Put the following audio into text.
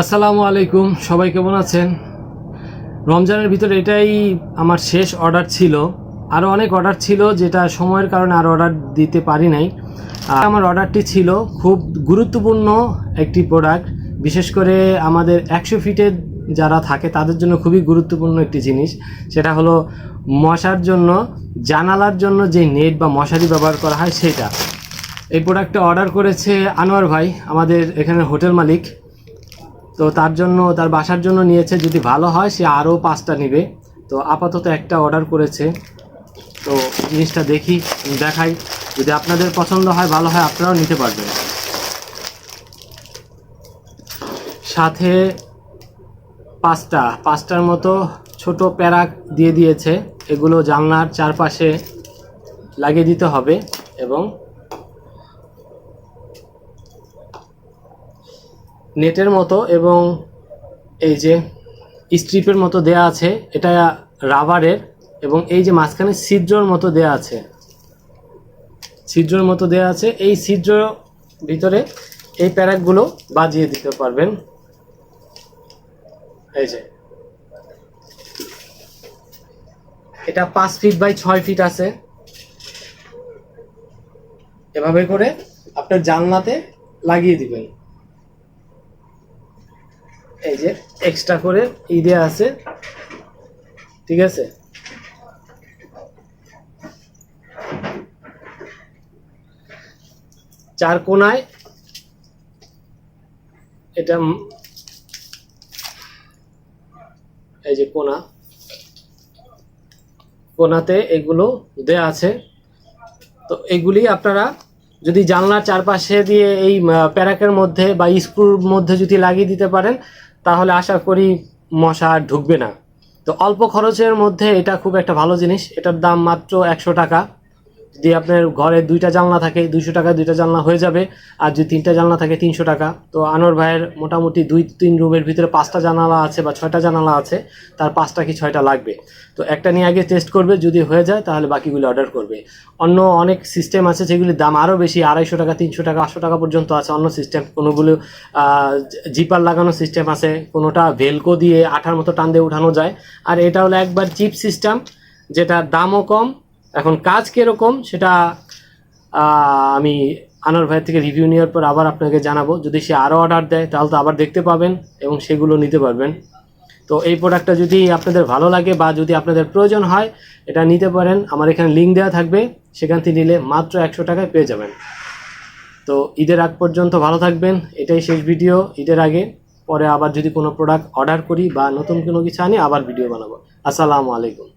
আসসালামু আলাইকুম, সবাই কেমন আছেন? রমজানের ভিতরে এটাই আমার শেষ অর্ডার ছিল। আরও অনেক অর্ডার ছিল যেটা সময়ের কারণে আর অর্ডার দিতে পারি নাই। আমার অর্ডারটি ছিল খুব গুরুত্বপূর্ণ একটি প্রোডাক্ট বিশেষ করে আমাদের একশো ফিটের যারা থাকে তাদের জন্য খুবই গুরুত্বপূর্ণ একটি জিনিস। সেটা হলো মশার জন্য, জানালার জন্য যে নেট বা মশারি ব্যবহার করা হয় সেটা। এই প্রোডাক্টটা অর্ডার করেছে আনোয়ার ভাই, আমাদের এখানে হোটেল মালিক। তো তার জন্য, তার বাসার জন্য নিয়েছে। যদি ভালো হয়, সে আরও পাঁচটা নেবে। তো আপাতত একটা অর্ডার করেছে। তো জিনিসটা দেখি, দেখাই। যদি আপনাদের পছন্দ হয়, ভালো হয়, আপনারাও নিতে পারবেন। সাথে পাঁচটা। পাঁচটার মতো ছোট প্যারাক দিয়ে দিয়েছে। এগুলো জানলার চারপাশে লাগিয়ে দিতে হবে এবং নেটের মতো এবং এই যে স্ট্রিপের মতো দেয়া আছে, এটা রাবারের এবং এই যে মাঝখানে ছিদ্রর মতো দেয়া আছে। ছিদ্রর মতো দেয়া আছে। এই ছিদ্র ভিতরে এই প্যারাকগুলো বাজিয়ে দিতে পারবেন। এই যে। এটা পাঁচ ফিট বাই ছয় ফিট আছে। এভাবে করে আপনার জানলাতে লাগিয়ে দিবেন। এই যে এক্সট্রা করে ই দেওয়া আছে, ঠিক আছে? চার কোনায় এটা এই যে কোনা, কোনাতে এগুলো দেয়া আছে। তো এগুলি আপনারা যদি জানলার চারপাশে দিয়ে এই প্যারাকের মধ্যে বা স্ক্রুর মধ্যে যদি লাগিয়ে দিতে পারেন তাহলে আশা করি মশা ঢুকবে না। তো অল্প খরচের মধ্যে এটা খুব একটা ভালো জিনিস। এটার দাম মাত্র একশো টাকা। যদি আপনার ঘরে দুইটা জানলা থাকে, দুইশো টাকা দুইটা জানলা হয়ে যাবে। আর যদি তিনটা জানলা থাকে, তিনশো টাকা। তো আনোয়ার ভাইয়ের মোটামুটি দুই তিন রুমের ভিতরে পাঁচটা জানালা আছে বা ছয়টা জানালা আছে, তার পাঁচটা কি ছয়টা লাগবে? তো একটা নিয়ে আগে টেস্ট করবে, যদি হয়ে যায় তাহলে বাকিগুলি অর্ডার করবে। অন্য অনেক সিস্টেম আছে যেগুলির দাম আরও বেশি, আড়াইশো টাকা, তিনশো টাকা, আটশো টাকা পর্যন্ত আছে অন্য সিস্টেম কোনোগুলো জিপার লাগানো সিস্টেম আছে, কোনোটা ভেলকো দিয়ে আঠার মতো টান দিয়ে উঠানো যায়। আর এটা হলো একবার চিপ সিস্টেম যেটা দামও কম এখন কাজ কীরকম সেটা আমি আনোয়ার ভাইয়ের থেকে রিভিউ নেওয়ার পর আবার আপনাকে জানাব। যদি সে আরও অর্ডার দেয়, তাহলে তো আবার দেখতে পাবেন এবং সেগুলো নিতে পারবেন। তো এই প্রোডাক্টটা যদি আপনাদের ভালো লাগে বা যদি আপনাদের প্রয়োজন হয়, এটা নিতে পারেন। আমার এখানে লিঙ্ক দেওয়া থাকবে। সেখান থেকে নিলে মাত্র একশো টাকায় পেয়ে যাবেন। তো ঈদের আগ পর্যন্ত ভালো থাকবেন। এটাই শেষ ভিডিও ঈদের আগে, পরে আবার যদি কোনো প্রোডাক্ট অর্ডার করি বা নতুন কোনো কিছু আনি, আবার ভিডিও বানাবো। আসসালামু আলাইকুম।